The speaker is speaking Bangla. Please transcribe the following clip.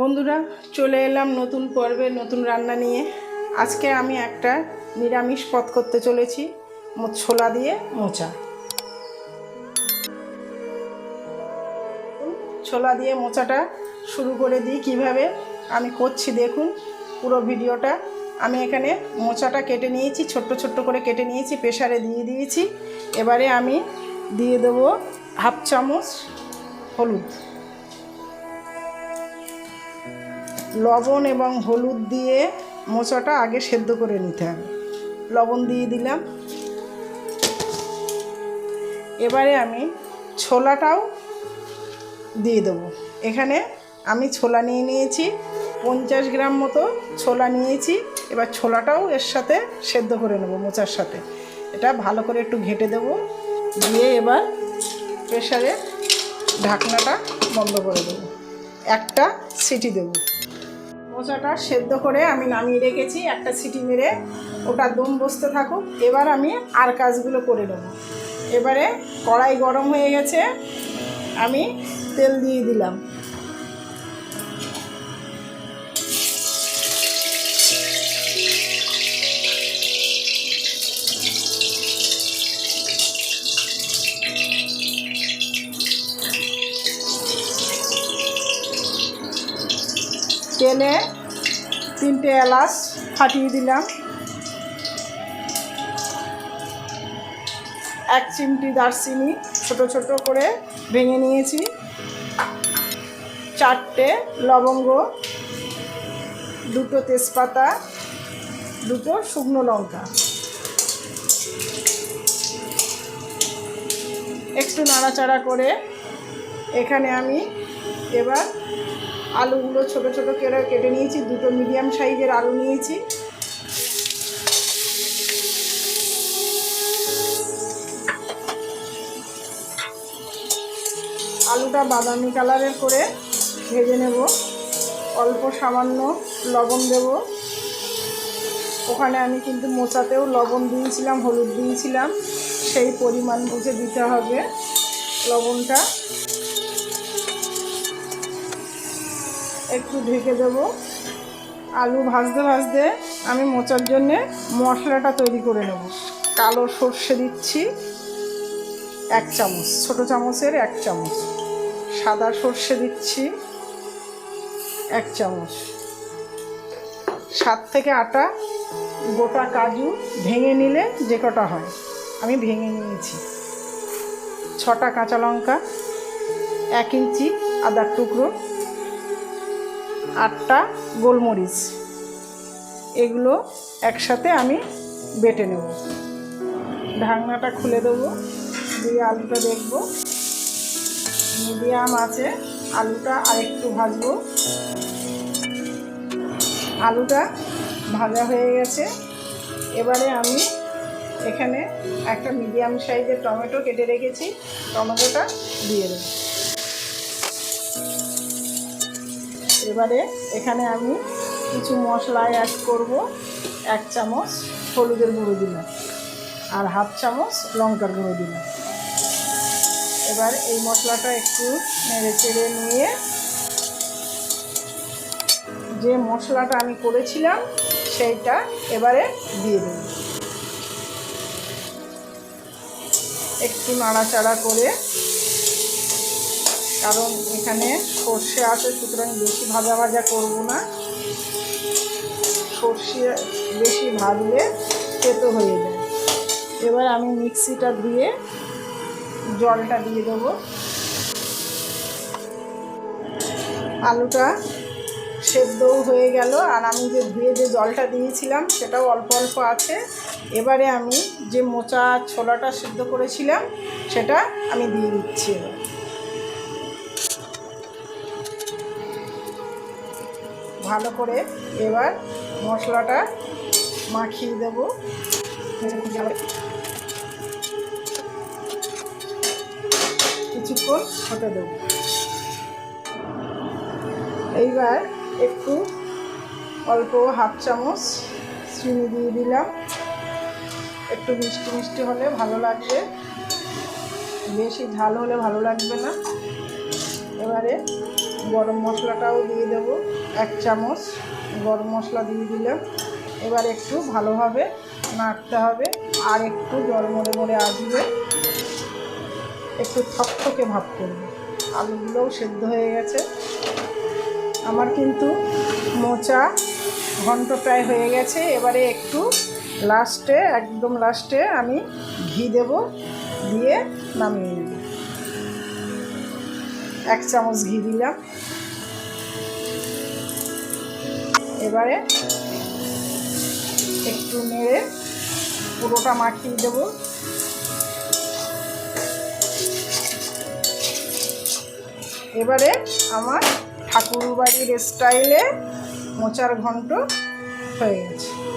বন্ধুরা, চলে এলাম নতুন পর্বে, নতুন রান্না নিয়ে। আজকে আমি একটা নিরামিষ পথ করতে চলেছি ছোলা দিয়ে মোচা। ছোলা দিয়ে মোচাটা শুরু করে দিই কীভাবে, আমি করছি দেখুন পুরো ভিডিওটা। আমি এখানে মোচাটা কেটে নিয়েছি, ছোট্ট ছোট্ট করে কেটে নিয়েছি প্রেশারে দিয়ে দিয়েছি। এবারে আমি দিয়ে দেবো হাফ চামচ হলুদ। লবণ এবং হলুদ দিয়ে মোচাটা আগে সেদ্ধ করে নিতে হবে। লবণ দিয়ে দিলাম। এবারে আমি ছোলাটাও দিয়ে দেবো। এখানে আমি ছোলা নিয়ে নিয়েছি, পঞ্চাশ গ্রাম মতো ছোলা নিয়েছি। এবার ছোলাটাও এর সাথে সেদ্ধ করে নেব মোচার সাথে। এটা ভালো করে একটু ঘেটে দেবো। দিয়ে এবার প্রেশারে ঢাকনাটা বন্ধ করে দেবো। একটা সিটি দেবো। মোচাটা সেদ্ধ করে আমি নামিয়ে রেখেছি, একটা সিটি মেরে ওটা দম বসতে থাকুক। এবার আমি আর কাজগুলো করে নেব। এবারে কড়াই গরম হয়ে গেছে, আমি তেল দিয়ে দিলাম। তেলে তিনটে এলাচ ফাটিয়ে দিলাম। এক চিমটি দারচিনি ছোট ছোট করে ভেঙে নিয়েছি। চারটে লবঙ্গ, দুটো তেজপাতা, দুটো শুকনো লঙ্কা। একটু নাড়াচাড়া করে এখানে আমি এবার আলুগুলো ছোট ছোট করে কেটে নিয়েছি, দুটো মিডিয়াম সাইজের আলু নিয়েছি। আলুটা বাদামি কালারের করে ভেজে নেব। অল্প সামান্য লবণ দেব। ওখানে আমি কিন্তু মোচাতেও লবণ দিয়েছিলাম, হলুদ দিয়েছিলাম। সেই পরিমাণ বুঝে দিতে হবে লবণটা। একটু ঢেকে দেব। আলু ভাজতে ভাজতে আমি মোচার জন্যে মশলাটা তৈরি করে নেব। কালো সর্ষে দিচ্ছি এক চামচ, ছোটো চামচের এক চামচ। সাদা সর্ষে দিচ্ছি এক চামচ। সাত থেকে আটা, গোটা কাজু ভেঙে নিলে যে কটা হয়, আমি ভেঙে নিয়েছি। ছটা কাঁচা লঙ্কা, এক ইঞ্চি আদার টুকরো। আটটা গোলমরিচ। এগুলো একসাথে আমি বেটে নেব। ঢাকনাটা খুলে দেবো, দিয়ে আলুটা দেখব। মিডিয়াম আছে, আলুটা আরেকটু ভাজবো। আলুটা ভাজা হয়ে গেছে। এবারে আমি এখানে একটা মিডিয়াম সাইজের টমেটো কেটে রেখেছি। টমেটোটা দিয়ে দেবো। এবারে এখানে আমি কিছু মশলা অ্যাড করব। এক চামচ হলুদের গুঁড়ো দিলাম আর হাফ চামচ লঙ্কার গুঁড়ো দিলাম। এবার এই মশলাটা একটু নেড়ে চেড়ে নিয়ে যে মশলাটা আমি করেছিলাম সেইটা এবারে দিয়ে দেব। একটু নাড়াচাড়া করে কারণ এখানে সর্ষে আছে, সুতরাং বেশি ভাজা ভাজা করব না। সর্ষে বেশি ভাজলে তেতো হয়ে যায়। এবার আমি মিক্সিটা ধুয়ে জলটা দিয়ে দেবো। আলুটা সেদ্ধও হয়ে গেল, আর আমি যে ধুয়ে যে জলটা দিয়েছিলাম সেটাও অল্প অল্প আছে। এবারে আমি যে মোচা ছোলাটা সেদ্ধ করেছিলাম, সেটা আমি দিয়ে দিচ্ছি এবার। ভালো করে এবার মশলাটা মাখিয়ে দেব। কিছুক্ষণ হতে দেব। এইবার একটু অল্প হাফ চামচ চিনি দিয়ে দিলাম। একটু মিষ্টি মিষ্টি হলে ভালো লাগবে। বেশি ঝাল হলে ভালো লাগবে না। এবারে গরম মশলাটাও দিয়ে দেবো। এক চামচ গরম মশলা দিয়ে দিলাম। এবার একটু ভালোভাবে নাড়তে হবে আর একটু জল মরে মরে আসবে। একটু থকথকে ভাব করবে। আলুগুলোও সেদ্ধ হয়ে গেছে। আমার কিন্তু মোচা ঘন্ট প্রায় হয়ে গেছে। এবারে একটু লাস্টে, একদম লাস্টে আমি ঘি দেব, দিয়ে নামিয়ে নেব। এক চামচ ঘি দিলাম। এবারে একটু নেড়ে পুরোটা মাখিয়ে দেবো। এবারে আমার ঠাকুরবাড়ির স্টাইলে মোচার ঘন্ট হয়ে গেছে।